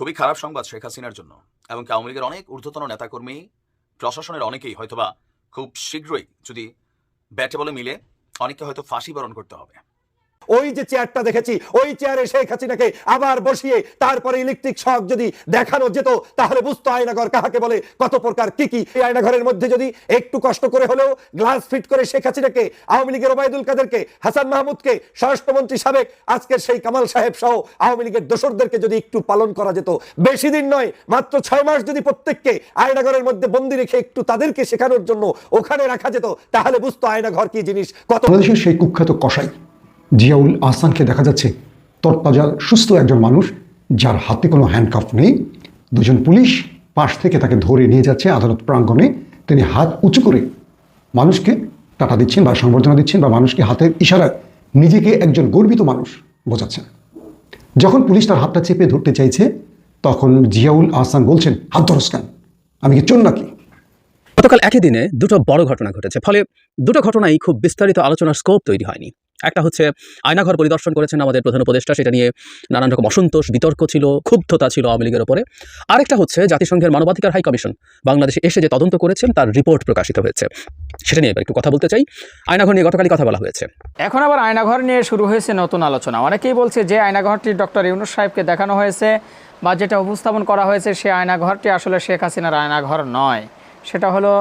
খুবই খারাপ সংবাদ শেখ হাসিনার জন্য এবং আওয়ামী লীগের অনেক ঊর্ধ্বতন নেতাকর্মী, প্রশাসনের অনেকেই হয়তোবা খুব শীঘ্রই যদি ব্যাটে বলে মিলে, অনেককে হয়তো ফাঁসি বরণ করতে হবে। ওই যে চেয়ারটা দেখেছি, ওই চেয়ারে শেখ হাসিনাকে আবার বসিয়ে তারপরে ইলেকট্রিক শক যদি দেখানো যেত, তাহলে বুঝতো আয়নাঘর কাহাকে বলে কত প্রকার কি কি। এই আয়নাঘরের মধ্যে যদি একটু কষ্ট করে হলেও গ্লাস ফিট করে শেখ হাসিনাকে, আওয়ামী লীগের ওবায়দুল কাদেরকে, হাসান মাহমুদকে, স্বরাষ্ট্রমন্ত্রী সাবেক আজকের সেই কামাল সাহেব সহ আওয়ামী লীগের দোসরদেরকে যদি একটু পালন করা যেত, বেশি দিন নয়, মাত্র ছয় মাস যদি প্রত্যেককে আয়নাঘরের মধ্যে বন্দি রেখে একটু তাদেরকে শেখানোর জন্য ওখানে রাখা যেত, তাহলে বুঝতো আয়নাঘর কি জিনিস কত সেই কুখ্যাত কসাই। জিয়াউল আহসানকে দেখা যাচ্ছে তরতাজা সুস্থ একজন মানুষ, যার হাতে কোনো হ্যান্ডকাফ নেই। দুজন পুলিশ পাশ থেকে তাকে ধরে নিয়ে যাচ্ছে আদালত প্রাঙ্গণে। তিনি হাত উঁচু করে মানুষকে টাটা দিচ্ছেন বা সংবর্ধনা দিচ্ছেন বা মানুষকে হাতের ইশারায় নিজেকে একজন গর্বিত মানুষ বোঝাচ্ছেন। যখন পুলিশ তার হাতটা চেপে ধরতে চাইছে, তখন জিয়াউল আহসান বলছেন, হাত ধরস কেন? আমি কি চোর নাকি? গতকাল একই দিনে দুটো বড় ঘটনা ঘটেছে, ফলে দুটো ঘটনাই খুব বিস্তারিত আলোচনার স্কোপ তৈরি হয়নি। একটা হচ্ছে আয়নাঘর পরিদর্শন করেছেন আমাদের প্রধান উপদেষ্টা, সেটা নিয়ে নানান রকম অসন্তোষ, বিতর্ক ছিল, ক্ষুব্ধতা ছিল আওয়ামী লীগের ওপরে। আরেকটা হচ্ছে জাতিসংঘের মানবাধিকার হাই কমিশন, বাংলাদেশে এসে যে তদন্ত করেছেন, তার রিপোর্ট প্রকাশিত হয়েছে। সেটা নিয়ে একটু কথা বলতে চাই। আয়নাঘর নিয়ে গতকালই কথা বলা হয়েছে। এখন আবার আয়নাঘর নিয়ে শুরু হয়েছে নতুন আলোচনা। অনেকেই বলছে যে আয়নাঘরটি ডক্টর ইউনুস সাহেবকে দেখানো হয়েছে বা যেটা উপস্থাপন করা হয়েছে, সে আয়নাঘরটি আসলে শেখ হাসিনার আয়নাঘর নয়। সেটা হলো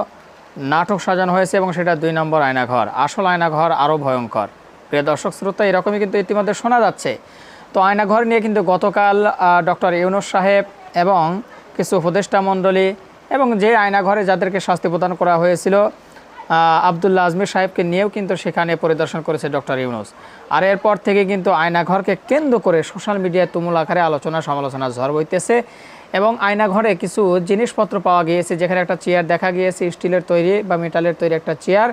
নাটক সাজানো হয়েছে এবং সেটা দুই নম্বর আয়নাঘর। আসল আয়নাঘর আরও ভয়ঙ্কর। প্রিয় দর্শক, শ্রোতা, এরকমই কিন্তু ইতিমধ্যে শোনা যাচ্ছে। তো আয়নাঘর নিয়ে কিন্তু গতকাল ডক্টর ইউনুস সাহেব এবং কিছু উপদেষ্টা মণ্ডলী এবং যে আয়নাঘরে যাদেরকে শাস্তি প্রদান করা হয়েছিল আবদুল্লাহ আজমির সাহেবকে নিয়েও কিন্তু সেখানে পরিদর্শন করেছে ডক্টর ইউনুস। আর এরপর থেকে কিন্তু আয়নাঘরকে কেন্দ্র করে সোশ্যাল মিডিয়ায় তুমুল আকারে আলোচনা সমালোচনা ঝড় বইতেছে এবং আয়নাঘরে কিছু জিনিসপত্র পাওয়া গিয়েছে, যেখানে একটা চেয়ার দেখা গিয়েছে, স্টিলের তৈরি বা মেটালের তৈরি একটা চেয়ার।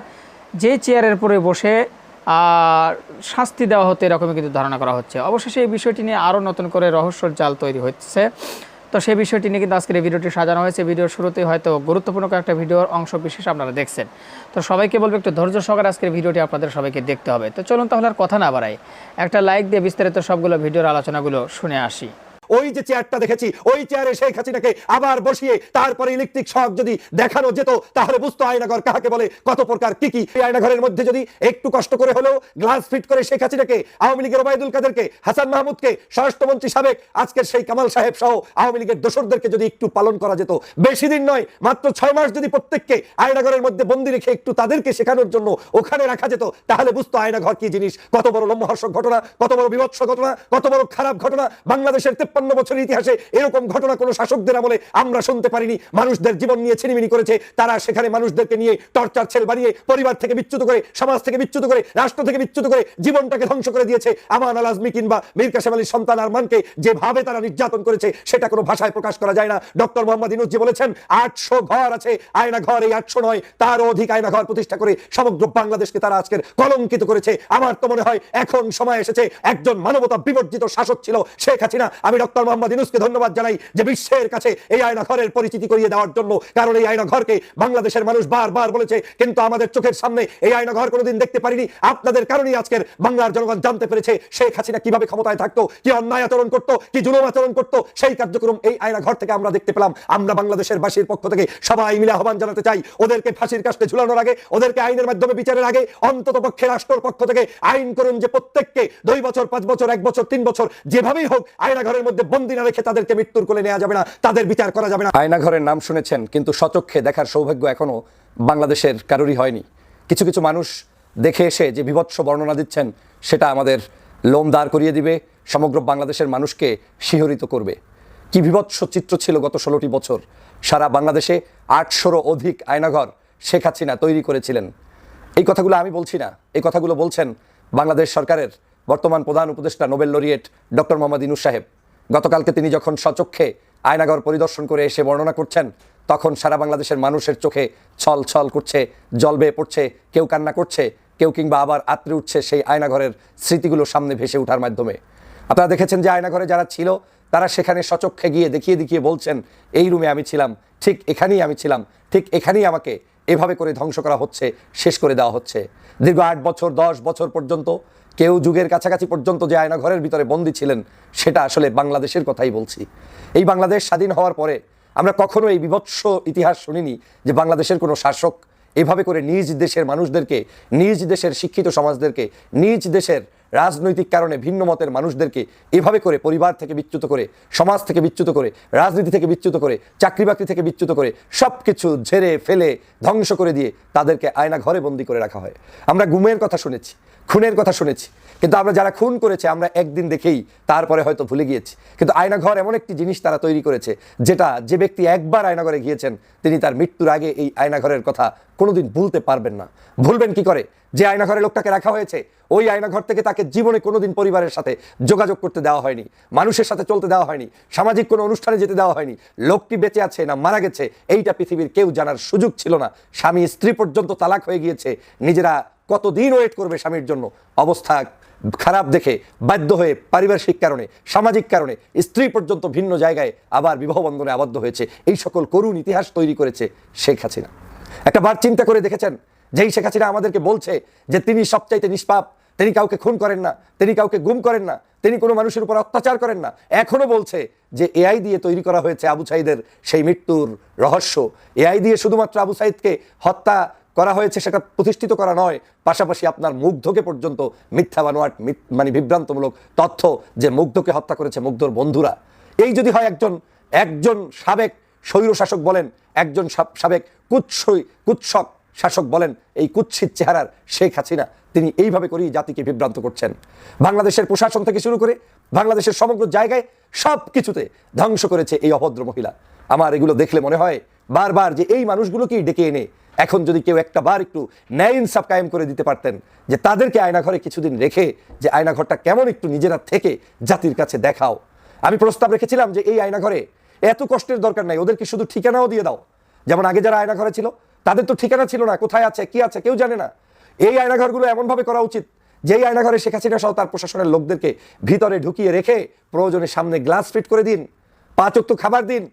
যে চেয়ারের উপরে বসে শাস্তি দেওয়া হতো এরকমই কিন্তু ধারণা করা হচ্ছে। অবশেষে এই বিষয়টি নিয়ে আরও নতুন করে রহস্যর জাল তৈরি হচ্ছে। তো সেই বিষয়টি নিয়ে কিন্তু আজকের এই ভিডিওটি সাজানো হয়েছে। ভিডিওর শুরুতেই হয়তো গুরুত্বপূর্ণ একটা ভিডিওর অংশ বিশেষ আপনারা দেখছেন। তো সবাইকে বলব একটু ধৈর্য সহকারে আজকের ভিডিওটি আপনাদের সবাইকে দেখতে হবে। তো চলুন তাহলে আর কথা না বাড়াই। একটা লাইক দিয়ে বিস্তারিত সবগুলো ভিডিওর আলোচনাগুলো শুনে আসি। ওই যে চেয়ারটা দেখেছি, ওই চেয়ারে শেখ হাসিনাকে আবার বসিয়ে তারপরে ইলেকট্রিক শক যদি দেখানো যেত, তাহলে বুঝতো আয়নাঘর কাহাকে বলে, কত প্রকার কি কি। আয়নাঘরের মধ্যে যদি একটু কষ্ট করে হলেও গ্লাস ফিট করে শেখ হাসিনাকে, আওয়ামী লীগের ওবায়দুল কাদেরকে, হাসান মাহমুদকে, স্বরাষ্ট্রমন্ত্রী সাবেক, আজকের সেই কামাল সাহেব সহ আওয়ামী লীগের দোসরদেরকে যদি একটু পালন করা যেত, বেশি দিন নয়, মাত্র ছয় মাস যদি প্রত্যেককে আয়নাঘরের মধ্যে বন্দি রেখে একটু তাদেরকে শেখানোর জন্য ওখানে রাখা যেত, তাহলে বুঝতো আয়নাঘর কি জিনিস। কত বড় লম্বহর্ষক ঘটনা, কত বড় বিভৎস ঘটনা, কত বড় খারাপ ঘটনা, বাংলাদেশের তেপ্পান্ন বছরের ইতিহাসে এরকম ঘটনা কোনো শাসকদের আমলে আমরা শুনতে পারিনি। মানুষদের জীবন নিয়ে ছিনিমিনি করেছে। তারা সেখানে মানুষদেরকে নিয়ে টর্চার, ছেল বানিয়ে পরিবার থেকে বিচ্যুত করে, সমাজ থেকে বিচ্যুত করে, রাষ্ট্র থেকে বিচ্যুত করে জীবনটাকে ধ্বংস করে দিয়েছে। আমান আল আজমি কিংবা মীর কাসেম আলীর সন্তান আরমানকে যেভাবে তারা নির্যাতন করেছে, সেটা কোনো ভাষায় প্রকাশ করা যায় না। ডক্টর মোহাম্মদ ইনুস জি বলেছেন, আটশো ঘর আছে, আয়না ঘর এই আটশো নয়। তারও অধিক আয়না ঘর প্রতিষ্ঠা করে সমগ্র বাংলাদেশকে তারা আজকের কলঙ্কিত করেছে। আমার তো মনে হয়, এখন সময় এসেছে, একজন মানবতা বিবর্জিত শাসক ছিল শেখ হাসিনা। আমি ডক্টর মোহাম্মদ ইনুসকে ধন্যবাদ জানাই যে বিশ্বের কাছে এই আয়না ঘরের পরিচিতি করিয়ে দেওয়ার জন্য, কারণ এই আয়না ঘরকে বাংলাদেশের মানুষ বারবার বলেছে, কিন্তু আমাদের চোখের সামনে এই আয়না ঘর কোনোদিন দেখতে পারিনি। আপনাদের কারণেই আজকের বাংলার জনগণ জানতে পেরেছে শেখ হাসিনা কীভাবে ক্ষমতায় থাকতো, কি অন্যায় আচরণ করতো, কি জুলুম আচরণ করতো। সেই কার্যক্রম এই আয়না ঘর থেকে আমরা দেখতে পেলাম। আমরা বাংলাদেশের বাসীর পক্ষ থেকে সবাই মিলে আহ্বান জানাতে চাই, ওদেরকে ফাঁসির কাস্টে ঝুলানোর আগে, ওদেরকে আইনের মাধ্যমে বিচারের আগে, অন্তত পক্ষে রাষ্ট্রের পক্ষ থেকে আইন করুন যে প্রত্যেককে দুই বছর, পাঁচ বছর, এক বছর, তিন বছর, যেভাবেই হোক আয়না ঘরের মধ্যে বন্দি না রেখে তাদেরকে মৃত্যুর কোলে নেওয়া যাবে না, তাদের বিচার করা যাবে না। আয়নাঘরের নাম শুনেছেন, কিন্তু সচক্ষে দেখার সৌভাগ্য এখনও বাংলাদেশের কারোরই হয়নি। কিছু কিছু মানুষ দেখে এসে যে বিভৎস বর্ণনা দিচ্ছেন, সেটা আমাদের লোম দাঁড় করিয়ে দিবে, সমগ্র বাংলাদেশের মানুষকে শিহরিত করবে। কি বিভৎস চিত্র ছিল গত ষোলোটি বছর। সারা বাংলাদেশে আটশোরও অধিক আয়নাঘর শেখ হাসিনা তৈরি করেছিলেন। এই কথাগুলো আমি বলছি না, এই কথাগুলো বলছেন বাংলাদেশ সরকারের বর্তমান প্রধান উপদেষ্টা Nobel laureate doctor Mohammad Yunus সাহেব। গতকালকে তিনি যখন সচক্ষে আয়নাঘর পরিদর্শন করে এসে বর্ণনা করছেন, তখন সারা বাংলাদেশের মানুষের চোখে ছল ছল করছে, জল বেয়ে পড়ছে, কেউ কান্না করছে, কেউ কিংবা আবার আত্রে উঠছে সেই আয়নাঘরের স্মৃতিগুলো সামনে ভেসে ওঠার মাধ্যমে। আপনারা দেখেছেন যে আয়নাঘরে যারা ছিল, তারা সেখানে সচক্ষে গিয়ে দেখিয়ে দেখিয়ে বলছেন, এই রুমে আমি ছিলাম, ঠিক এখানেই আমি ছিলাম, ঠিক এখানেই আমাকে এভাবে করে ধ্বংস করা হচ্ছে, শেষ করে দেওয়া হচ্ছে। দীর্ঘ আট বছর, দশ বছর পর্যন্ত কেউ যুগের কাছাকাছি পর্যন্ত যে আয়না ঘরের ভিতরে বন্দী ছিলেন, সেটা আসলে বাংলাদেশের কথাই বলছি। এই বাংলাদেশ স্বাধীন হওয়ার পরে আমরা কখনো এই বিভৎস ইতিহাস শুনিনি যে বাংলাদেশের কোনো শাসক এভাবে করে নিজ দেশের মানুষদেরকে, নিজ দেশের শিক্ষিত সমাজদেরকে, নিজ দেশের রাজনৈতিক কারণে ভিন্ন মতের মানুষদেরকে এভাবে করে পরিবার থেকে বিচ্যুত করে, সমাজ থেকে বিচ্যুত করে, রাজনীতি থেকে বিচ্যুত করে চাকরি বাকরি থেকে বিচ্যুত করে সব কিছু ঝেড়ে ফেলে ধ্বংস করে দিয়ে তাদেরকে আয়না ঘরে বন্দি করে রাখা হয়। আমরা গুমের কথা শুনেছি, খুনের কথা শুনেছি, কিন্তু আমরা যারা খুন করেছে আমরা একদিন দেখেই তারপরে হয়তো ভুলে গিয়েছি। কিন্তু আয়নাঘর এমন একটি জিনিস তারা তৈরি করেছে, যেটা যে ব্যক্তি একবার আয়নাঘরে গিয়েছেন, তিনি তার মৃত্যুর আগে এই আয়নাঘরের কথা কোনোদিন ভুলতে পারবেন না। ভুলবেন কি করে? যে আয়নাঘরে লোকটাকে রাখা হয়েছে, ওই আয়নাঘর থেকে তাকে জীবনে কোনোদিন পরিবারের সাথে যোগাযোগ করতে দেওয়া হয়নি, মানুষের সাথে চলতে দেওয়া হয়নি, সামাজিক কোনো অনুষ্ঠানে যেতে দেওয়া হয়নি। লোকটি বেঁচে আছে না মারা গেছে, এইটা পৃথিবীর কেউ জানার সুযোগ ছিল না। স্বামী স্ত্রী পর্যন্ত তালাক হয়ে গিয়েছে, নিজেরা কতদিন ওয়েট করবে স্বামীর জন্য? অবস্থা খারাপ দেখে বাধ্য হয়ে পারিপার্শ্বিক কারণে, সামাজিক কারণে স্ত্রী পর্যন্ত ভিন্ন জায়গায় আবার বিবাহ বন্ধনে আবদ্ধ হয়েছে। এই সকল করুণ ইতিহাস তৈরি করেছে শেখ হাসিনা। একটা বার চিন্তা করে দেখেছেন যেই শেখ হাসিনা আমাদেরকে বলছে যে তিনি সবচাইতে নিষ্পাপ, তিনি কাউকে খুন করেন না, তিনি কাউকে গুম করেন না, তিনি কোনো মানুষের উপর অত্যাচার করেন না, এখনও বলছে যে এআই দিয়ে তৈরি করা হয়েছে আবু সাইদের সেই মৃত্যুর রহস্য। এআই দিয়ে শুধুমাত্র আবু সাইদকে হত্যা করা হয়েছে সেটা প্রতিষ্ঠিত করা নয়, পাশাপাশি আপনার মুগ্ধকে পর্যন্ত মিথ্যা বানোয়াট মানে বিভ্রান্তমূলক তথ্য যে মুগ্ধকে হত্যা করেছে মুগ্ধর বন্ধুরা। এই যদি হয় একজন একজন সাবেক স্বৈরশাসক বলেন, একজন সাব- সাবেক কুৎসই কুৎসক শাসক বলেন, এই কুৎসিত চেহারার শেখ হাসিনা, তিনি এইভাবে করেই জাতিকে বিভ্রান্ত করছেন। বাংলাদেশের প্রশাসন থেকে শুরু করে বাংলাদেশের সমগ্র জায়গায় সব কিছুতে ধ্বংস করেছে এই অভদ্র মহিলা। আমার এগুলো দেখলে মনে হয় বারবার যে এই মানুষগুলোকেই ডেকে এনে এখন যদি কেউ একটা বার একটু ন্যায় ইনসাফ কায়েম করে দিতে পারতেন, যে তাদেরকে আয়নাঘরে কিছুদিন রেখে যে আয়নাঘরটা কেমন একটু নিজেরা থেকে জাতির কাছে দেখাও। আমি প্রস্তাব রেখেছিলাম যে এই আয়নাঘরে এত কষ্টের দরকার নাই, ওদেরকে শুধু ঠিকানাও দিয়ে দাও। যেমন আগে যারা আয়নাঘরে ছিল তাদের তো ঠিকানা ছিল না, কোথায় আছে, কি আছে, কেউ জানে না। এই আয়নাঘরগুলো এমনভাবে করা উচিত, যেই আয়নাঘরে শেখ হাসিনা সহ তার প্রশাসনের লোকদেরকে ভিতরে ঢুকিয়ে রেখে প্রয়োজনে সামনে গ্লাস ফিট করে দিন, পাঁচ তো খাবার দিন,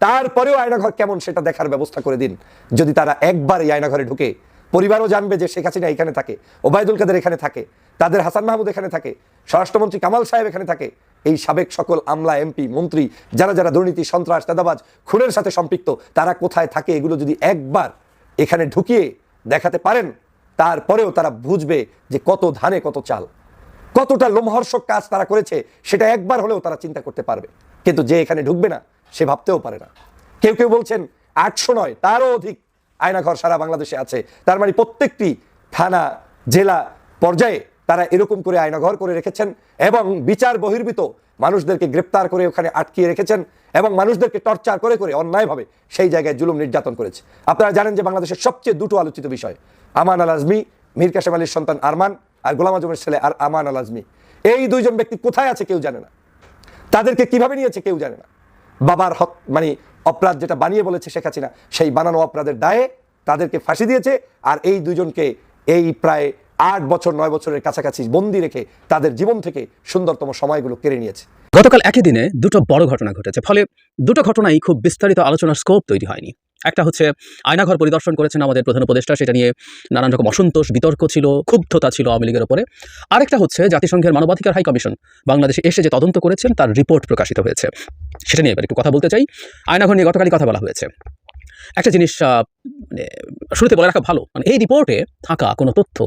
তারপরেও আয়নাঘর কেমন সেটা দেখার ব্যবস্থা করে দিন। যদি তারা একবার এই আয়নাঘরে ঢুকে, পরিবারও জানবে যে শেখ হাসিনা এখানে থাকে, ওবায়দুল কাদের এখানে থাকে, তাদের হাসান মাহমুদ এখানে থাকে, স্বরাষ্ট্রমন্ত্রী কামাল সাহেব এখানে থাকে, এই সাবেক সকল আমলা, এমপি, মন্ত্রী, যারা যারা দুর্নীতি, সন্ত্রাস দাদাবাজ খুনের সাথে সম্পৃক্ত, তারা কোথায় থাকে, এগুলো যদি একবার এখানে ঢুকিয়ে দেখাতে পারেন, তারপরেও তারা বুঝবে যে কত ধানে কত চাল। কতটা লোমহর্ষক কাজ তারা করেছে, সেটা একবার হলেও তারা চিন্তা করতে পারবে। কিন্তু যে এখানে ঢুকবে না, সে ভাবতেও পারে না। কেউ কেউ বলছেন, আটশো নয়, তারও অধিক আয়নাঘর সারা বাংলাদেশে আছে। তার মানে প্রত্যেকটি থানা, জেলা পর্যায়ে তারা এরকম করে আয়নাঘর করে রেখেছেন এবং বিচার বহির্ভূত মানুষদেরকে গ্রেপ্তার করে ওখানে আটকিয়ে রেখেছেন এবং মানুষদেরকে টর্চার করে করে অন্যায়ভাবে সেই জায়গায় জুলুম নির্যাতন করেছে। আপনারা জানেন যে বাংলাদেশের সবচেয়ে দুটো আলোচিত বিষয়, আমান আল আজমি, মীর কাসেম আলীর সন্তান আরমান আর গোলাম আজমের ছেলে আর আমান আল আজমি। এই দুইজন ব্যক্তি কোথায় আছে কেউ জানে না। তাদেরকে কীভাবে নিয়েছে কেউ জানে না। বাবার হক মানে অপরাধ যেটা বানিয়ে বলেছে শেখ হাসিনা, সেই বানানো অপরাধের দায়ে তাদেরকে ফাঁসি দিয়েছে আর এই দুজনকে এই প্রায় আট বছর, নয় বছরের কাছাকাছি বন্দি রেখে তাদের জীবন থেকে সুন্দরতম সময়গুলো কেড়ে নিয়েছে। গতকাল একই দিনে দুটো বড় ঘটনা ঘটেছে, ফলে দুটো ঘটনাই খুব বিস্তারিত আলোচনার স্কোপ তৈরি হয়নি। একটা হচ্ছে, আয়নাঘর পরিদর্শন করেছেন আমাদের প্রধান উপদেষ্টা, সেটা নিয়ে নানান রকম অসন্তোষ, বিতর্ক ছিল, ক্ষুব্ধতা ছিল আওয়ামী লীগের ওপরে আরেকটা হচ্ছে, জাতিসংঘের মানবাধিকার হাই কমিশন বাংলাদেশে এসে যে তদন্ত করেছেন তার রিপোর্ট প্রকাশিত হয়েছে। সেটা নিয়ে এবার একটু কথা বলতে চাই। আয়নাঘর নিয়ে গতকালই কথা বলা হয়েছে। একটা জিনিস মানে শুরুতে বলে রাখা ভালো মানে এই রিপোর্টে থাকা কোনো তথ্য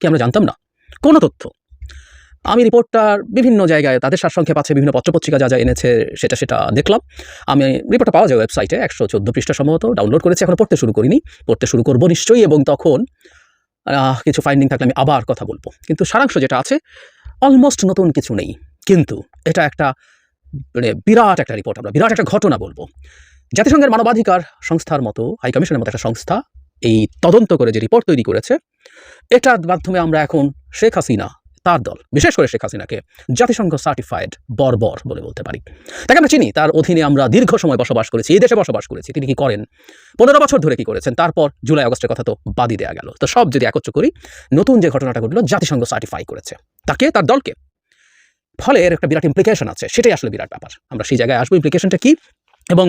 কি আমরা জানতাম না? কোনো তথ্য। আমি রিপোর্টটার বিভিন্ন জায়গায় তাদের সারসংক্ষেপ আছে, বিভিন্ন পত্রপত্রিকা যা যা এনেছে, সেটা সেটা দেখলাম। আমি রিপোর্টটা পাওয়া যায় ওয়েবসাইটে, একশো চোদ্দ পৃষ্ঠা সম্ভবত, ডাউনলোড করেছি, এখন পড়তে শুরু করিনি। পড়তে শুরু করব নিশ্চয়ই এবং তখন কিছু ফাইন্ডিং থাকলে আমি আবার কথা বলব। কিন্তু সারাংশ যেটা আছে অলমোস্ট নতুন কিছু নেই। কিন্তু এটা একটা মানে বিরাট একটা রিপোর্ট, আমরা বিরাট একটা ঘটনা বলব। জাতিসংঘের মানবাধিকার সংস্থার মতো হাইকমিশনের মতো একটা সংস্থা এই তদন্ত করে যে রিপোর্ট তৈরি করেছে, এটার মাধ্যমে আমরা এখন শেখ হাসিনা, তার দল, বিশেষ করে শেখ হাসিনাকে জাতিসংঘ সার্টিফাইড বর্বর বলে বলতে পারি। তাকে আমরা চিনি, তার অধীনে আমরা দীর্ঘ সময় বসবাস করেছি, এই দেশে বসবাস করেছি। তিনি কি করেন? পনেরো বছর ধরে কি করেছেন? তারপর জুলাই আগস্টের কথা তো বাদই দেওয়া গেল। তো সব যদি একত্র করি, নতুন যে ঘটনাটা ঘটলো, জাতিসংঘ সার্টিফাই করেছে। তাকে, তার দলকে। ফলে এর একটা বিরাট ইমপ্লিকেশন আছে, সেটাই আসলে বিরাট ব্যাপার। আমরা সেই জায়গায় আসব ইমপ্লিকেশনটা কি? এবং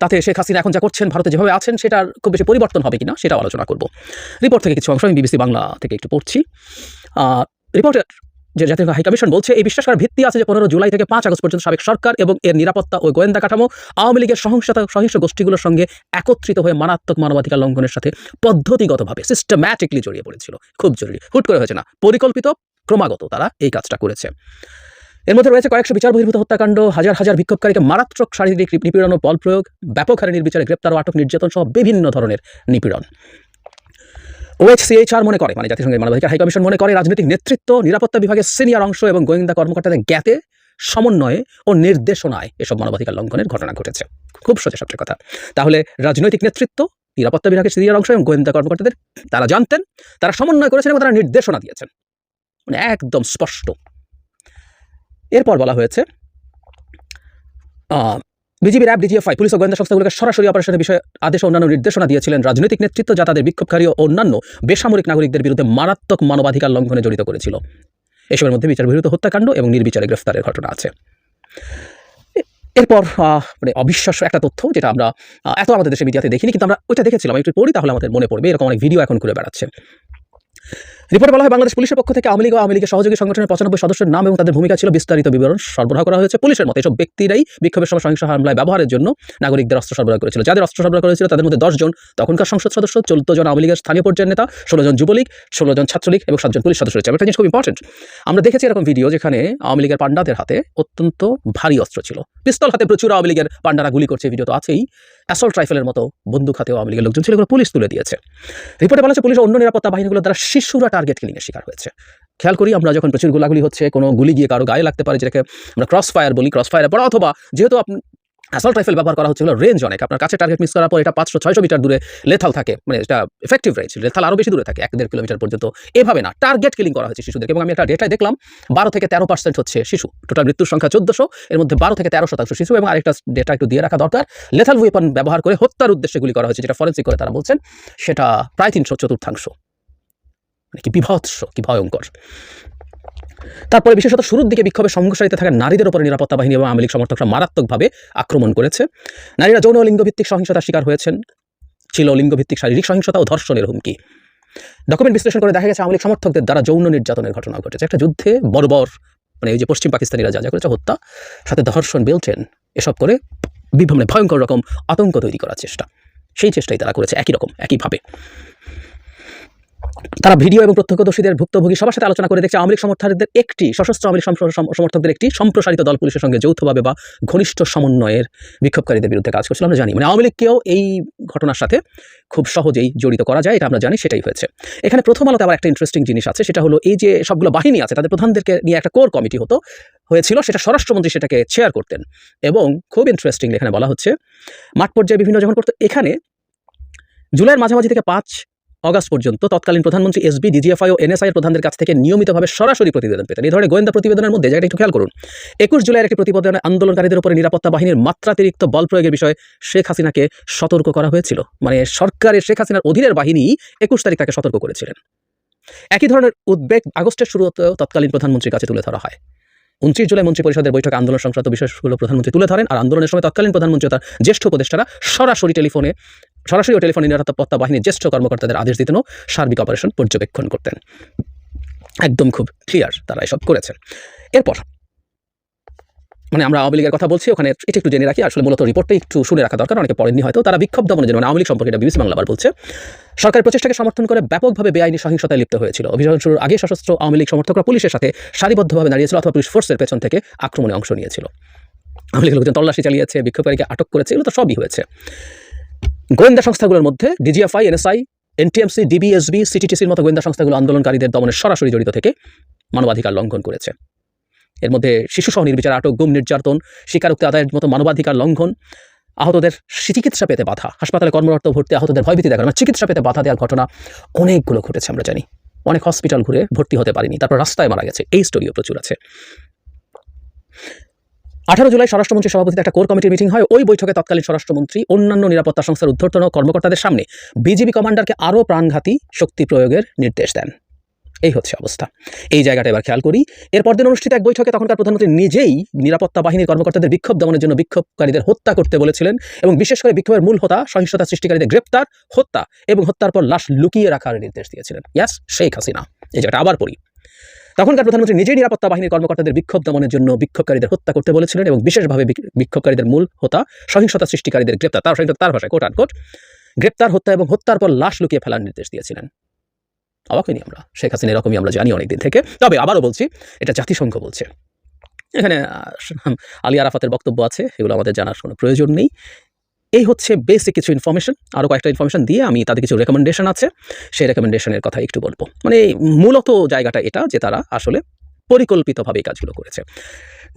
তাতে শেখ হাসিনা এখন যা করছেন, ভারতে যেভাবে আছেন, সেটার খুব বেশি পরিবর্তন হবে কিনা সেটাও আলোচনা করব। রিপোর্ট থেকে কিছু অংশ আমি বিবিসি বাংলা থেকে একটু পড়ছি। রিপোর্টের যে জাতীয় হাইকমিশন বলছে, এই বিশ্বাস করার ভিত্তি আছে যে পনেরো জুলাই থেকে পাঁচ আগস্ট পর্যন্ত সাবেক সরকার এবং এর নিরাপত্তা ও গোয়েন্দা কাঠামো, আওয়ামী লীগের সহিংসতা, সহিংস গোষ্ঠীগুলোর সঙ্গে একত্রিত হয়ে মারাত্মক মানবাধিকার লঙ্ঘনের সাথে পদ্ধতিগতভাবে সিস্টেম্যাটিকলি জড়িয়ে পড়েছিল। খুব জরুরি। হুট করে হয়েছে না। পরিকল্পিত, ক্রমাগত তারা এই কাজটা করেছে। এর মধ্যে রয়েছে কয়েকশো বিচার বহির্ভূত হত্যাকাণ্ড, হাজার হাজার বিক্ষোভকারীকে মারাত্মক শারীরিক নিপীড়ন ও বল প্রয়োগ, ব্যাপক হারে নির্বিচারে গ্রেপ্তার ও আটক নির্যাতন সহ বিভিন্ন ধরনের নিপীড়ন। ওএইচসিএইচআর মনে করে মানে জাতিসংঘের মানবাধিকার হাইকমিশন মনে করে, রাজনৈতিক নেতৃত্ব, নিরাপত্তা বিভাগের সিনিয়র অংশ এবং গোয়েন্দা কর্মকর্তাদের জ্ঞাতে, সমন্বয়ে ও নির্দেশনায় এসব মানবাধিকার লঙ্ঘনের ঘটনা ঘটেছে। খুব সোজা সবচেয়ে কথা। তাহলে রাজনৈতিক নেতৃত্ব, নিরাপত্তা বিভাগের সিনিয়র অংশ এবং গোয়েন্দা কর্মকর্তাদের, তারা জানতেন, তারা সমন্বয় করেছেন এবং তারা নির্দেশনা দিয়েছেন। মানে একদম স্পষ্ট। এরপর বলা হয়েছে বিজিবি র্যাব ডিজিএফআই পুলিশ ও গোয়েন্দা সংস্থাগুলোকে সরাসরি অপারেশনের বিষয়ে আদেশ অন্যান্য নির্দেশনা দিয়েছিলেন রাজনৈতিক নেতৃত্ব যা তাদের বিক্ষোভকারী ও অন্যান্য বেসামরিক নাগরিকদের বিরুদ্ধে মারাত্মক মানবাধিকার লঙ্ঘনে জড়িত করেছিল। এসবের মধ্যে বিচার বহির্ভূত হত্যাকাণ্ড এবং নির্বিচারে গ্রেফতারের ঘটনা আছে। এরপর মানে অবিশ্বাস্য একটা তথ্য যেটা আমরা এত আমাদের দেশে মিডিয়াতে দেখিনি, কিন্তু আমরা ওইটা দেখেছিলাম একটু পড়ি তাহলে আমাদের মনে পড়বে, এরকম অনেক ভিডিও এখন ঘুরে বেড়াচ্ছে। রিপোর্টে বলা হয়, বাংলাদেশ পুলিশের পক্ষ থেকে আওয়ামী লীগ ও আওয়ামী লীগের সহযোগী সংগঠনের পঁচানব্বই সদস্যের নাম এবং তাদের ভূমিকা ছিল বিস্তারিত বিবরণ। সরবরাহ করা হয়েছে পুলিশের মতে। এসব ব্যক্তিরাই বিক্ষোভের সময় সহিংস হামলায় ব্যবহারের জন্য নাগরিকদের অস্ত্র সরবরাহ করেছিল। যাদের অস্ত্র সরবরাহ করেছিল, তাদের মধ্যে দশজন তখনকার সংসদ সদস্য, চোদ্দ জন আওয়ামী লীগের স্থানীয় পর্যায়ের নেতা, ষোলো জন যুবলীগ, ষোলো জন ছাত্রলীগ এবং সাতজন পুলিশ সদস্য রয়েছে। একটা জিনিস খুব ইম্পর্টেন্ট আমরা দেখেছি এরকম ভিডিও যেখানে আওয়ামী লীগের পান্ডাদের হাতে অত্যন্ত ভারী অস্ত্র ছিল। পিস্তল হাতে প্রচুর আওয়ামী লীগের পান্ডারা গুলি করছে ভিডিও তো আছেই। অ্যাসল্ট রাইফেলের মতো বন্দুক হাতেও আওয়ামী লীগের লোকজন ছিল, এগুলো পুলিশ তুলে দিয়েছে। রিপোর্টে বলা হচ্ছে পুলিশ অন্য নিরাপত্তা বাহিনীগুলো দ্বারা শিশুরা টার্গেট কিলিংয়ের শিকার হয়েছে। খেয়াল করি, আমরা যখন প্রচুর গোলাগুলি হচ্ছে, কোনো গুলি গিয়ে কারও গায়ে লাগতে পারে, যেটাকে আমরা ক্রস ফায়ার বলি ক্রস ফায়ার পড়া অথবা যেহেতু অ্যাসল্ট রাইফেল ব্যবহার করা হচ্ছিল রেঞ্জ অনেক। আপনার কাছে টার্গেট মিস করার পর এটা পাঁচশো, ছয়শো মিটার দূরে লেথাল থাকে। মানে এটা এফেক্টিভ রেঞ্জ লেথাল আরও বেশি দূরে থাকে, এক দেড় কিলোমিটার পর্যন্ত। এভাবে না টার্গেট কিলিং করা হয়েছে শিশুদের এবং আমি একটা ডেটায় দেখলাম, বারো থেকে তেরো পার্সেন্ট হচ্ছে শিশু। টোটাল মৃত্যুর সংখ্যা চোদ্দশো, এর মধ্যে বারো থেকে তেরো শতাংশ শিশু। এবং আরেকটা ডেটা একটু দিয়ে রাখা দরকার লেথাল ওয়েপন ব্যবহার করে হত্যার উদ্দেশ্যে গুলি করা হয়েছে, যেটা ফরেন্সিক করে তারা বলছেন, সেটা প্রায় তিনশো চতুর্থাংশ। মানে কি বিভৎস, কি ভয়ঙ্কর। তারপরে বিশেষত শুরুর দিকে বিক্ষোভে সংঘর্ষারিতে থাকা নারীদের উপর নিরাপত্তা বাহিনী এবং আওয়ামী লীগ সমর্থকরা মারাত্মকভাবে আক্রমণ করেছে। নারীরা যৌন লিঙ্গভিত্তিক সহিংসতার শিকার হয়েছেন। ছিল লিঙ্গভিত্তিক শারীরিক সহিংসতা ও ধর্ষণের হুমকি। ডকুমেন্ট বিশ্লেষণ করে দেখা গেছে, আওয়ামী লীগ সমর্থকদের দ্বারা যৌন নির্যাতনের ঘটনা ঘটেছে। একটা যুদ্ধে বর্বর মানে এই যে পশ্চিম পাকিস্তানিরা যা যা করেছে, হত্যা, সাথে ধর্ষণ বেলটেন এসব করে বিভ- মানে ভয়ঙ্কর রকম আতঙ্ক তৈরি করার চেষ্টা। সেই চেষ্টাই তারা করেছে, একই রকম, একইভাবে। তারা ভিডিও এবং প্রত্যক্ষদর্শীদের ভুক্তভোগী সবার সাথে আলোচনা করে দেখছে আওয়ামী লীগ সমর্থকদের একটি, সশস্ত্র আওয়ামী লীগ সম- সম- সমর্থকদের একটি সম্প্রসারিত দল পুলিশের সঙ্গে যৌথভাবে বা ঘনিষ্ঠ সমন্বয়ের বিক্ষোভকারীদের বিরুদ্ধে কাজ করছিল। আমরা জানি মানে আওয়ামী লীগকেও এই ঘটনার সাথে খুব সহজেই জড়িত করা যায়, এটা আমরা জানি, সেটাই হয়েছে। এখানে প্রথম আলোতে আবার একটা ইন্টারেস্টিং জিনিস আছে, সেটা হলো এই যে সবগুলো বাহিনী আছে, তাদের প্রধানদেরকে নিয়ে একটা কোর কমিটি হতো, হয়েছিল, সেটা স্বরাষ্ট্রমন্ত্রী সেটাকে চেয়ার করতেন। এবং খুব ইন্টারেস্টিং এখানে বলা হচ্ছে, মাঠ পর্যায়ে বিভিন্ন যখন করতো, এখানে জুলাইয়ের মাঝামাঝি থেকে পাঁচ অগাস্ট পর্যন্ত তৎকালীন প্রধানমন্ত্রী এসবি ডিজিএফআই ও এনএসআই প্রধানদের কাছ থেকে নিয়মিতভাবে সরাসরি প্রতিবেদন পেতেন। এই ধরনের গোয়েন্দা প্রতিবেদনের মধ্যে জায়গাটা একটু খেয়াল করুন। একুশ জুলাইয়ের একটি প্রতিবেদনে আন্দোলনকারীদের উপরে নিরাপত্তা বাহিনীর মাত্রাতিরিক্ত বল প্রয়োগের বিষয়ে শেখ হাসিনাকে সতর্ক করা হয়েছিল। মানে সরকারের, শেখ হাসিনার অধীনের বাহিনী একুশ তারিখ তাকে সতর্ক করেছিলেন। একই ধরনের উদ্বেগ আগস্টের শুরুতেও তৎকালীন প্রধানমন্ত্রীর কাছে তুলে ধরা হয়। উনত্রিশ জুলাই মন্ত্রী পরিষদের বৈঠকে আন্দোলন সংক্রান্ত বিষয়গুলো প্রধানমন্ত্রী তুলে ধরেন, আর আন্দোলনের সময় তৎকালীন প্রধানমন্ত্রী তার জ্যেষ্ঠ উপদেষ্টারা সরাসরি টেলিফোনে সরাসরি ও টেলিফোন নিরাপত্তা বাহিনীর জ্যেষ্ঠ কর্মকর্তাদের আদেশ দিতেন সার্বিক অপারেশন পর্যবেক্ষণ করতেন। একদম খুব ক্লিয়ার তারা এসব করেছেন। এরপর মানে আমরা আওয়ামী লীগের কথা বলছি, ওখানে এটা একটু জেনে রাখি, আসলে মূলত রিপোর্টটা একটু শুনে রাখা দরকার, অনেকে পড়েননি হয়তো, তারা বিক্ষোভ দমনের জন্য আওয়ামী লীগ সম্পর্কে এটা বিবিসি বাংলা আবার বলছে সরকারের প্রচেষ্টাকে সমর্থন করে ব্যাপকভাবে বেআইনি সহিংসতায় লিপ্ত হয়েছিল। অভিযান শুরুর আগে সশস্ত্র আওয়ামী লীগ সমর্থকরা পুলিশের সাথে সারিবদ্ধভাবে দাঁড়িয়েছিল অথবা পুলিশ ফোর্সের পেছন থেকে আক্রমণে অংশ নিয়েছিল। আওয়ামী লীগের লোকজন তল্লাশি চালিয়েছে, বিক্ষোভকারীকে আটক করেছে, এগুলো তো সবই হয়েছে। গোয়েন্দা সংস্থাগুলোর মধ্যে ডিজিএফআই, এনএসআই, এনটিএমসি, ডিবিএসবি, সিটিটিসির মতো গোয়েন্দা সংস্থাগুলো আন্দোলনকারীদের দমনে সরাসরি জড়িত থেকে মানবাধিকার লঙ্ঘন করেছে। এর মধ্যে শিশুসহ নির্বিচার আটক, গুম, নির্যাতন, স্বীকারোক্তি আদায়ের মতো মানবাধিকার লঙ্ঘন, আহতদের চিকিৎসা পেতে বাধা, হাসপাতালে কর্মরত ভর্তি, আহতদের ভয়ভীতি দেখানো, চিকিৎসা পেতে বাধা দেওয়ার ঘটনা অনেকগুলো ঘটেছে আমরা জানি। অনেক হসপিটাল ঘুরে ভর্তি হতে পারিনি, তারপর রাস্তায় মারা গেছে, এই স্টোরিও প্রচুর আছে। আঠারো জুলাই স্বরাষ্ট্রমন্ত্রী সভাপতিতে একটা কোর কমিটির মিটিং হয়। ওই বৈঠকে তৎকালীন স্বরাষ্ট্রমন্ত্রী, অন্যান্য নিরাপত্তা সংস্থার ঊর্ধ্বতন কর্মকর্তাদের সামনে বিজিবি কমান্ডারকে আরও প্রাণঘাতী শক্তি প্রয়োগের নির্দেশ দেন। এই হচ্ছে অবস্থা। এই জায়গাটা এবার খেয়াল করি। এরপর দিন অনুষ্ঠিত এক বৈঠকে তখনকার প্রধানমন্ত্রী নিজেই নিরাপত্তা বাহিনীর কর্মকর্তাদের বিক্ষোভ দমনের জন্য বিক্ষোভকারীদের হত্যা করতে বলেছিলেন এবং বিশেষ করে বিক্ষোভের মূল হতা সহিংসতা সৃষ্টিকারীদের গ্রেপ্তার, হত্যা এবং হত্যার পর লাশ লুকিয়ে রাখার নির্দেশ দিয়েছিলেন। ইয়াস, শেখ হাসিনা। এই জায়গাটা আবার পড়ি। তখনকার প্রধানমন্ত্রী নিজেই নিরাপত্তা বাহিনীর কর্মকর্তাদের বিক্ষোভ দমনের জন্য বিক্ষোভকারীদের হত্যা করতে বলেছিলেন এবং বিশেষভাবে বিক- বিক্ষোভকারীদের মূল হতা সহিংসতা সৃষ্টিকারীদের গ্রেপ্তার, তার সহিংসতা তার ভাষায় কোট আনকোট গ্রেপ্তার, হত্যা এবং হত্যার পর লাশ লুকিয়ে ফেলার নির্দেশ দিয়েছিলেন। অবাক হইনি আমরা? শেখ হাসিনা এরকমই আমরা জানি অনেকদিন থেকে। তবে আবারও বলছি, এটা জাতিসংঘ বলছে। এখানে আলী আরাফাতের বক্তব্য আছে, এগুলো আমাদের জানার কোনো প্রয়োজন নেই। এই হচ্ছে বেসিক কিছু ইনফরমেশন আরও কয়েকটা ইনফরমেশন দিয়ে আমি তাদের কিছু রেকমেন্ডেশন আছে। সেই রেকমেন্ডেশনের কথা একটু বলব। মানে মূলত জায়গাটা এটা যে তারা আসলে পরিকল্পিতভাবে এই কাজগুলো করেছে।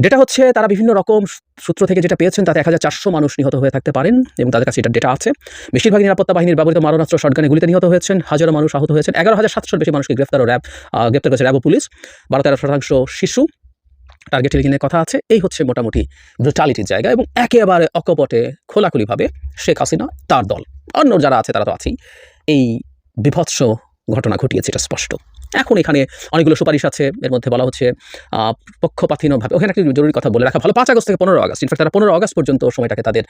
ডেটা হচ্ছে তারা বিভিন্ন রকম সূত্র থেকে যেটা পেয়েছেন, তাতে এক হাজার চারশো মানুষ নিহত হয়ে থাকতে পারেন এবং তাদের কাছে এটা ডেটা আছে। বেশিরভাগ নিরাপত্তা বাহিনীর ব্যবহৃত মারণাস্ত্র শটগানে গুলিতে নিহত হয়েছেন, হাজারো মানুষ আহত হয়েছেন, এগারো হাজার সাতশোর বেশি মানুষকে গ্রেফতার ও র্যাব গ্রেপ্তার করেছে র্যাব পুলিশ। বারো তেরো শতাংশ শিশু। টার্গেট কিলিংয়ের কথা আছে, এই হচ্ছে মোটামুটি ব্রুটালিটির জায়গা এবং একেবারে অকপটে, খোলাখুলিভাবে শেখ হাসিনা তার দল। অন্য যারা আছে তারা তো আছেই। এই বিভৎস ঘটনা ঘটিয়েছে, এটা স্পষ্ট। এখন এখানে অনেকগুলো সুপারিশ আছে। এর মধ্যে বলা হচ্ছে পক্ষপাতিনভাবে, ওখানে একটা জরুরি কথা বলে রাখা ভালো, পাঁচ আগস্ট থেকে পনেরো আগস্ট, ইনফ্যাক্ট তারা পনেরো আগস্ট পর্যন্ত সময়টাকে তাদের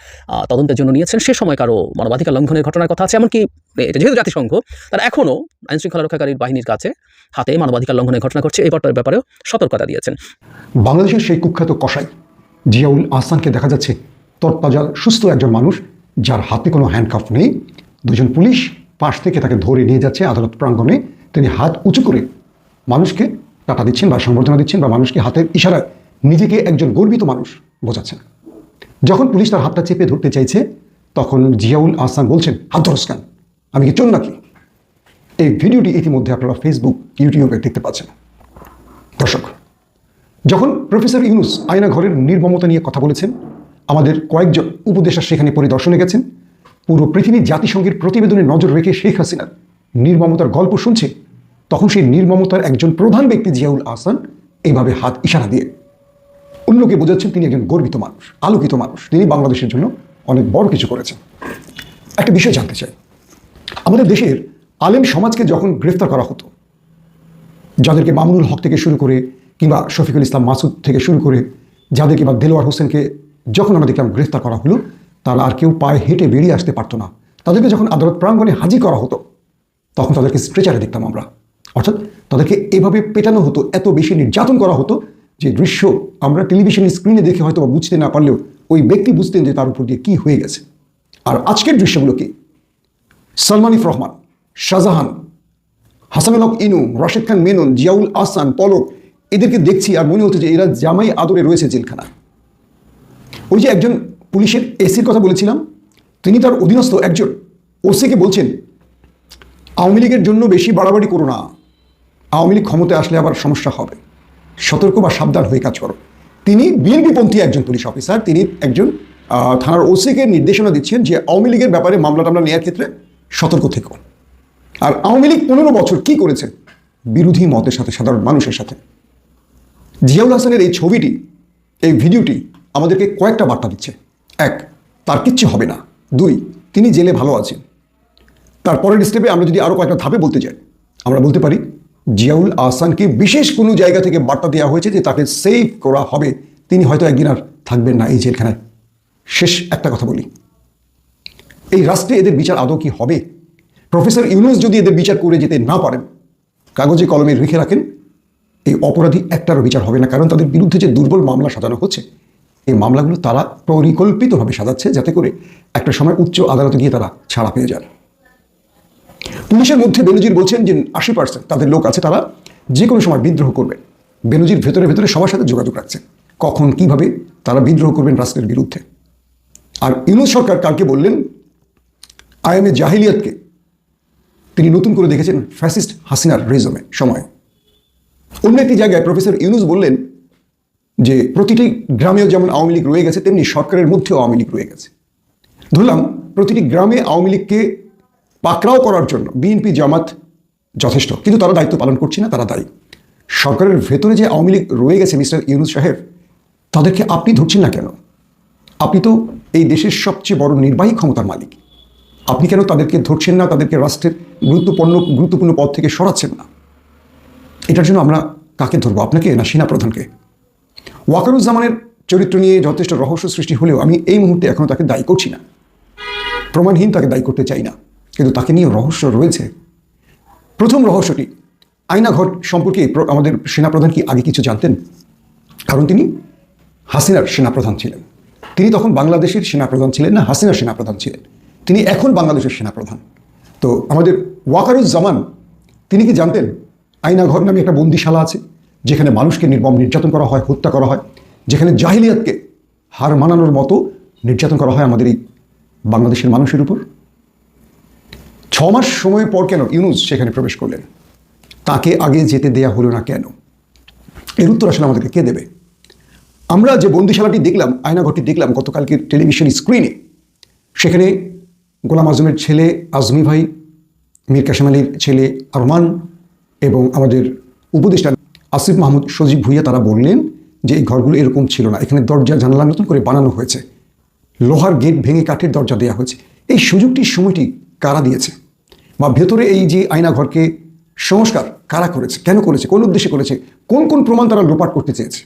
তদন্তের জন্য নিয়েছেন। সে সময় কারও মানবাধিকার লঙ্ঘনের ঘটনার কথা আছে, এমনকি এটা যেহেতু জাতিসংঘ, তারা এখনও আইনশৃঙ্খলা রক্ষাকারী বাহিনীর কাছে হাতে মানবাধিকার লঙ্ঘনের ঘটনা ঘটছে, এই ব্যাপারে- ব্যাপারেও সতর্কতা দিয়েছেন। বাংলাদেশের সেই কুখ্যাত কসাই, জিয়াউল আহসানকে দেখা যাচ্ছে তরতাজা সুস্থ একজন মানুষ, যার হাতে কোনো হ্যান্ডকাফ নেই। দুজন পুলিশ পাশ থেকে তাকে ধরে নিয়ে যাচ্ছে আদালত প্রাঙ্গণে। তিনি হাত উঁচু করে মানুষকে টাকা দিচ্ছেন বা সংবর্ধনা দিচ্ছেন বা মানুষকে হাতের ইশারায় নিজেকে একজন গর্বিত মানুষ বোঝাচ্ছেন। যখন পুলিশ তার হাতটা চেপে ধরতে চাইছে, তখন জিয়াউল আহসান বলছেন, হাত ধরস কেন? আমি কি চোর নাকি? এই ভিডিওটি ইতিমধ্যে আপনারা ফেসবুক ইউটিউবে দেখতে পাচ্ছেন। দর্শক, যখন প্রফেসর ইউনুস আয়না ঘরের নির্মমতা নিয়ে কথা বলেছেন, আমাদের কয়েকজন উপদেষ্টা সেখানে পরিদর্শনে গেছেন। পুরো পৃথিবী জাতিসংঘের প্রতিবেদনে নজর রেখে শেখ হাসিনার নির্মমতার গল্প শুনছে তখন সেই নির্মমতার একজন প্রধান ব্যক্তি জিয়াউল আহসান এইভাবে হাত ইশারা দিয়ে অন্যকে বোঝাচ্ছেন তিনি একজন গর্বিত মানুষ, আলোকিত মানুষ। তিনি বাংলাদেশের জন্য অনেক বড় কিছু করেছেন। একটা বিষয় জানতে চাই। আমাদের দেশের আলেম সমাজকে যখন গ্রেফতার করা হতো, যাদেরকে মামুনুল হক থেকে শুরু করে কিংবা শফিকুল ইসলাম মাসুদ থেকে শুরু করে যাদেরকে বা দেলোয়ার হোসেনকে যখন আমরা দেখলাম গ্রেফতার করা হলো, তারা আর কেউ পায়ে হেঁটে বেরিয়ে আসতে পারতো না। তাদেরকে যখন আদালত প্রাঙ্গণে হাজির করা হতো, তখন তাদেরকে স্ট্রেচারে দেখতাম আমরা। অর্থাৎ তাদেরকে এভাবে পেটানো হতো, এত বেশি নির্যাতন করা হতো যে দৃশ্য আমরা টেলিভিশনের স্ক্রিনে দেখে হয়তো বুঝতে না পারলেও ওই ব্যক্তি বুঝতেন যে তার উপর দিয়ে কী হয়ে গেছে। আর আজকের দৃশ্যগুলো কি? সালমানিফ রহমান, শাহজাহান হাসানুল হক ইনু, রাশেদ খান মেনন, জিয়াউল আহসান পলক এদেরকে দেখছি আর মনে হচ্ছে যে এরা জামাই আদরে রয়েছে জেলখানা ওই যে একজন পুলিশের এসির কথা বলেছিলাম, তিনি তার অধীনস্থ একজন ওসিকে বলছেন, আওয়ামী লীগের জন্য বেশি বাড়াবাড়ি করো না। আওয়ামী লীগ ক্ষমতায় আসলে আবার সমস্যা হবে। সতর্ক বা সাবধান হয়ে কাজ করো। তিনি বিএনপিপন্থী একজন পুলিশ অফিসার তিনি একজন থানার ওসিকে নির্দেশনা দিচ্ছেন যে আওয়ামী লীগের ব্যাপারে মামলা টামলা নেওয়ার ক্ষেত্রে সতর্ক থেকো। আর আওয়ামী লীগ পনেরো বছর কি করেছে? বিরোধী মতের সাথে, সাধারণ মানুষের সাথে। জিয়াউল হাসানের এই ছবিটি, এই ভিডিওটি আমাদেরকে কয়েকটা বার্তা দিচ্ছে। এক, তার কিচ্ছু হবে না। দুই, তিনি জেলে ভালো আছেন। তারপরের স্টেপে আমরা যদি আরও কয়েকটা ধাপে বলতে যাই, আমরা বলতে পারি জিয়াউল আহসানকে বিশেষ কোনো জায়গা থেকে বার্তা দেওয়া হয়েছে যে তাকে সেভ করা হবে। তিনি হয়তো একদিন আর থাকবেন না এই জেলখানায়। শেষ একটা কথা বলি। এই রাষ্ট্রে এদের বিচার আদৌ কি হবে? প্রফেসর ইউনুস যদি এদের বিচার করে যেতে না পারেন, কাগজে কলমে রেখে রাখেন, এই অপরাধী একটারও বিচার হবে না, কারণ তাদের বিরুদ্ধে যে দুর্বল মামলা সাজানো হচ্ছে, এই মামলাগুলো তারা পরিকল্পিতভাবে সাজাচ্ছে যাতে করে একটা সময় উচ্চ আদালতে গিয়ে তারা ছাড়া পেয়ে যান। পুলিশের মধ্যে বেনজির বলছেন যে আশি পার্সেন্ট তাদের লোক আছে, তারা যে কোনো সময় বিদ্রোহ করবে। বেনজির ভেতরে ভেতরে সবার সাথে যোগাযোগ রাখছে। কখন, কীভাবে তারা বিদ্রোহ করবেন রাষ্ট্রের বিরুদ্ধে। আর ইউনুস সরকার কালকে বললেন, আইএমএ জাহিলিয়াতকে তিনি নতুন করে দেখেছেন ফ্যাসিস্ট হাসিনার রেজমে, সময়। অন্য একটি জায়গায় প্রফেসর ইউনুস বললেন যে প্রতিটি গ্রামেও যেমন আওয়ামী লীগ রয়ে গেছে, তেমনি সরকারের মধ্যেও আওয়ামী লীগ রয়ে গেছে। ধরলাম, প্রতিটি গ্রামে আওয়ামী লীগকে পাকড়াও করার জন্য বিএনপি জামাত যথেষ্ট, কিন্তু তারা দায়িত্ব পালন করছে না, তারা দায়ী। সরকারের ভেতরে যে আওয়ামী লীগ রয়ে গেছে, মিস্টার ইউনুস সাহেব, তাদেরকে আপনি ধরছেন না কেন? আপনি তো এই দেশের সবচেয়ে বড় নির্বাহী ক্ষমতার মালিক। আপনি কেন তাদেরকে ধরছেন না, তাদেরকে রাষ্ট্রের গুরুত্বপূর্ণ গুরুত্বপূর্ণ পদ থেকে সরাচ্ছেন না? এটার জন্য আমরা কাকে ধরবো, আপনাকে না সেনা প্রধানকে? ওয়াকারুজ্জামানের চরিত্র নিয়ে যথেষ্ট রহস্য সৃষ্টি হলেও আমি এই মুহূর্তে এখনও তাকে দায়ী করছি না। প্রমাণহীন তাকে দায়ী করতে চাই না। কিন্তু তাকে নিয়ে রহস্য রয়েছে। প্রথম রহস্যটি আয়নাঘর সম্পর্কে আমাদের সেনাপ্রধান কি আগে কিছু জানতেন? কারণ তিনি হাসিনার সেনাপ্রধান ছিলেন। তিনি তখন বাংলাদেশের সেনাপ্রধান ছিলেন না, হাসিনার সেনাপ্রধান ছিলেন। তিনি এখন বাংলাদেশের সেনাপ্রধান। তো আমাদের ওয়াকারুজ্জামান, তিনি কি জানতেন আয়নাঘর নামে একটা বন্দিশালা আছে, যেখানে মানুষকে নির্মম নির্যাতন করা হয়, হত্যা করা হয়, যেখানে জাহিলিয়াতকে হার মানানোর মতো নির্যাতন করা হয় আমাদের এই বাংলাদেশের মানুষের উপর? মাস সময় পর কেন ইউনুস সেখানে প্রবেশ করলেন? তাকে আগে যেতে দেয়া হলো না কেন? এর উত্তর আসলে আমাদেরকে কে দেবে? আমরা যে বন্দিশালাটি দেখলাম, আয়নাঘরটি দেখলাম গতকালকে টেলিভিশন স্ক্রিনে, সেখানে গোলাম আজমের ছেলে আজমি ভাই, মীর কাসেম আলীর ছেলে আরমান এবং আমাদের উপদেষ্টা আসিফ মাহমুদ সজীব ভুইয়া তারা বললেন যে এই ঘরগুলো এরকম ছিল না। এখানে দরজা, জানালা নতুন করে বানানো হয়েছে। লোহার গেট ভেঙে কাঠের দরজা দেওয়া হয়েছে। এই সুযোগটির সময়টি কারা দিয়েছে? বা ভেতরে এই যে আয়নাঘরকে সংস্কার কারা করেছে, কেন করেছে, কোন উদ্দেশ্যে করেছে, কোন কোন প্রমাণ তারা লোপাট করতে চেয়েছে?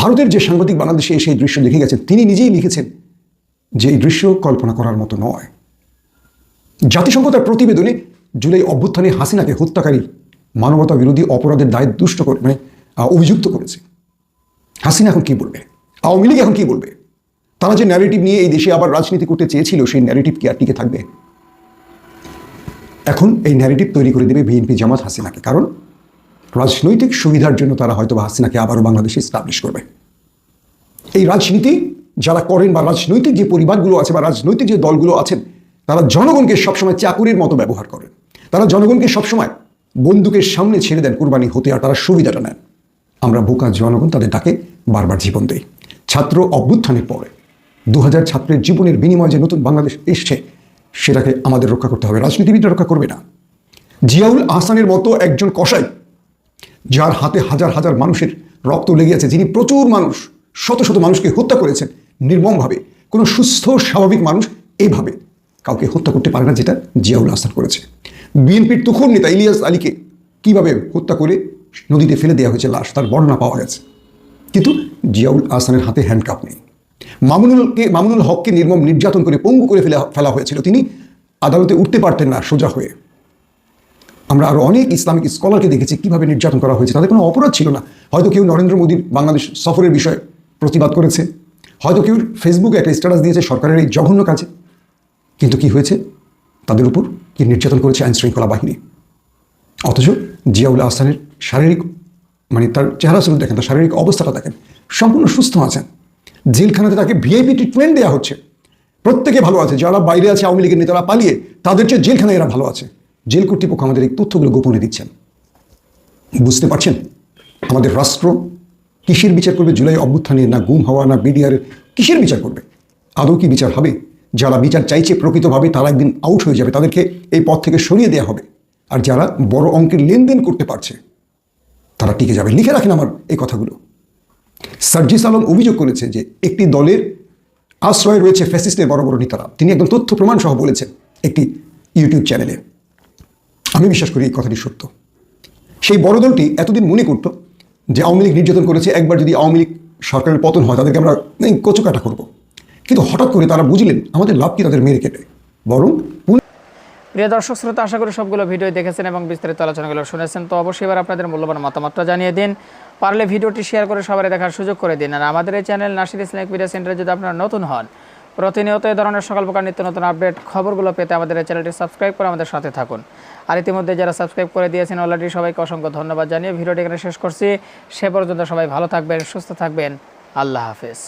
ভারতের যে সাংবাদিক বাংলাদেশে এসে এই দৃশ্য দেখে গেছেন, তিনি নিজেই লিখেছেন যে এই দৃশ্য কল্পনা করার মতো নয়। জাতিসংঘ তার প্রতিবেদনে জুলাই অভ্যুত্থানে হাসিনাকে হত্যাকারী মানবতা বিরোধী অপরাধের দায় দুষ্ট করে মানে অভিযুক্ত করেছে। হাসিনা এখন কি বলবে? আওয়ামী লীগ এখন কি বলবে? তারা যে ন্যারেটিভ নিয়ে এই দেশে আবার রাজনীতি করতে চেয়েছিল, সেই ন্যারেটিভ কি আর টিকে থাকবে? এখন এই ন্যারেটিভ তৈরি করে দেবে বিএনপি জামাত হাসিনাকে। কারণ রাজনৈতিক সুবিধার জন্য তারা হয়তো হাসিনাকে আবারও বাংলাদেশে স্টাবলিশ করবে। এই রাজনীতি যারা করেন বা রাজনৈতিক যে পরিবারগুলো আছে বা রাজনৈতিক যে দলগুলো আছেন, তারা জনগণকে সবসময় চাকুরির মতো ব্যবহার করেন। তারা জনগণকে সবসময় বন্দুকের সামনে ছেড়ে দেন, কোরবানি হতে আর তারা সুবিধাটা নেন। আমরা বোকা জনগণ তাদের ডাকে বারবার জীবন দেই। ছাত্র অভ্যুত্থানের পরে দু হাজার ছাত্রের জীবনের বিনিময়ে যে নতুন বাংলাদেশ এসছে সেটাকে আমাদের রক্ষা করতে হবে। রাজনীতিবিদরা রক্ষা করবে না। জিয়াউল আহসানের মতো একজন কসাই, যার হাতে হাজার হাজার মানুষের রক্ত লেগে আছে, যিনি প্রচুর মানুষ, শত শত মানুষকে হত্যা করেছেন নির্মমভাবে। কোনো সুস্থ, স্বাভাবিক মানুষ এইভাবে কাউকে হত্যা করতে পারে না, যেটা জিয়াউল আহসান করেছে। বিএনপির তুখর নেতা ইলিয়াস আলীকে কীভাবে হত্যা করে নদীতে ফেলে দেওয়া হয়েছে লাশ, তার বর্ণনা পাওয়া গেছে। কিন্তু জিয়াউল আহসানের হাতে হ্যান্ডকাপ নেই। মামুনুলকে মামুনুল হককে নির্মম নির্যাতন করে পঙ্গু করে ফেলা ফেলা হয়েছিল। তিনি আদালতে উঠতে পারতেন না, সোজা হয়ে। আমরা আরও অনেক ইসলামিক স্কলারকে দেখেছি, কীভাবে নির্যাতন করা হয়েছে। তাদের কোনো অপরাধ ছিল না। হয়তো কেউ নরেন্দ্র মোদীর বাংলাদেশ সফরের বিষয়ে প্রতিবাদ করেছে। হয়তো কেউ ফেসবুকে একটা স্ট্যাটাস দিয়েছে, সরকারের এই জঘন্য কাজে। কিন্তু কি হয়েছে? তাদের উপর কি নির্যাতন করেছে আইন শৃঙ্খলা বাহিনী? অথচ জিয়াউল আহসানের শারীরিক মানে তার চেহারা শুরু দেখেন, তার শারীরিক অবস্থাটা দেখেন। সম্পূর্ণ সুস্থ আছেন। জেলখানাতে তাকে ভিআইপি ট্রিটমেন্ট দেওয়া হচ্ছে। প্রত্যেকে ভালো আছে, যারা বাইরে আছে, আওয়ামী লীগের নেতারা পালিয়ে, তাদের চেয়ে জেলখানায় এরা ভালো আছে। জেল কর্তৃপক্ষ আমাদের এই তথ্যগুলো গোপনে দিচ্ছেন। বুঝতে পারছেন? আমাদের রাষ্ট্র কিসের বিচার করবে? জুলাই অভ্যুত্থানের না গুম হওয়া, না বিডিআর কিসের বিচার করবে? আদৌ কি বিচার হবে? যারা বিচার চাইছে প্রকৃতভাবে তারা একদিন আউট হয়ে যাবে। তাদেরকে এই পথ থেকে সরিয়ে দেওয়া হবে। আর যারা বড় অঙ্কের লেনদেন করতে পারছে, তারা টিকে যাবে। লিখে রাখেন আমার এই কথাগুলো। সার্জিস আলম অভিযোগ করেছে যে একটি দলের আশ্রয় রয়েছে ফ্যাসিস্টের বড় বড় নেতারা। তিনি একদম তথ্য প্রমাণ সহ বলেছেন একটি ইউটিউব চ্যানেলে আমি বিশ্বাস করি এই কথাটি সত্য। সেই বড় দলটি এতদিন মনে করতো যে আওয়ামী লীগ নির্যাতন করেছে, একবার যদি আওয়ামী লীগ সরকারের পতন হয়, তাদেরকে আমরা কচুকাটা করব। কিন্তু হঠাৎ করে তারা বুঝলেন, আমাদের লাভ কি তাদের মেরে কেটে বরং প্রিয় দর্শক, শ্রোতা, আশা করি সবগুলো ভিডিও দেখেছেন এবং বিস্তারিত আলোচনাগুলো শুনেছেন। তো অবশ্যই এবার আপনাদের মূল্যবান মতামতটা জানিয়ে দিন। পারলে ভিডিওটি শেয়ার করে সবাই দেখার সুযোগ করে দিন। আর আমাদের এই চ্যানেল নাসির ইসলামিক মিডিয়া সেন্টারে যদি আপনারা নতুন হন, প্রতিনিয়ত এই ধরনের সকল প্রকার নিত্য নতুন আপডেট খবরগুলো পেতে আমাদের এই চ্যানেলটি সাবস্ক্রাইব করে আমাদের সাথে থাকুন। আর ইতিমধ্যে যারা সাবস্ক্রাইব করে দিয়েছেন অলরেডি সবাইকে অসংখ্য ধন্যবাদ জানিয়ে ভিডিওটি এখানে শেষ করছি। সে পর্যন্ত সবাই ভালো থাকবেন, সুস্থ থাকবেন। আল্লাহ হাফেজ।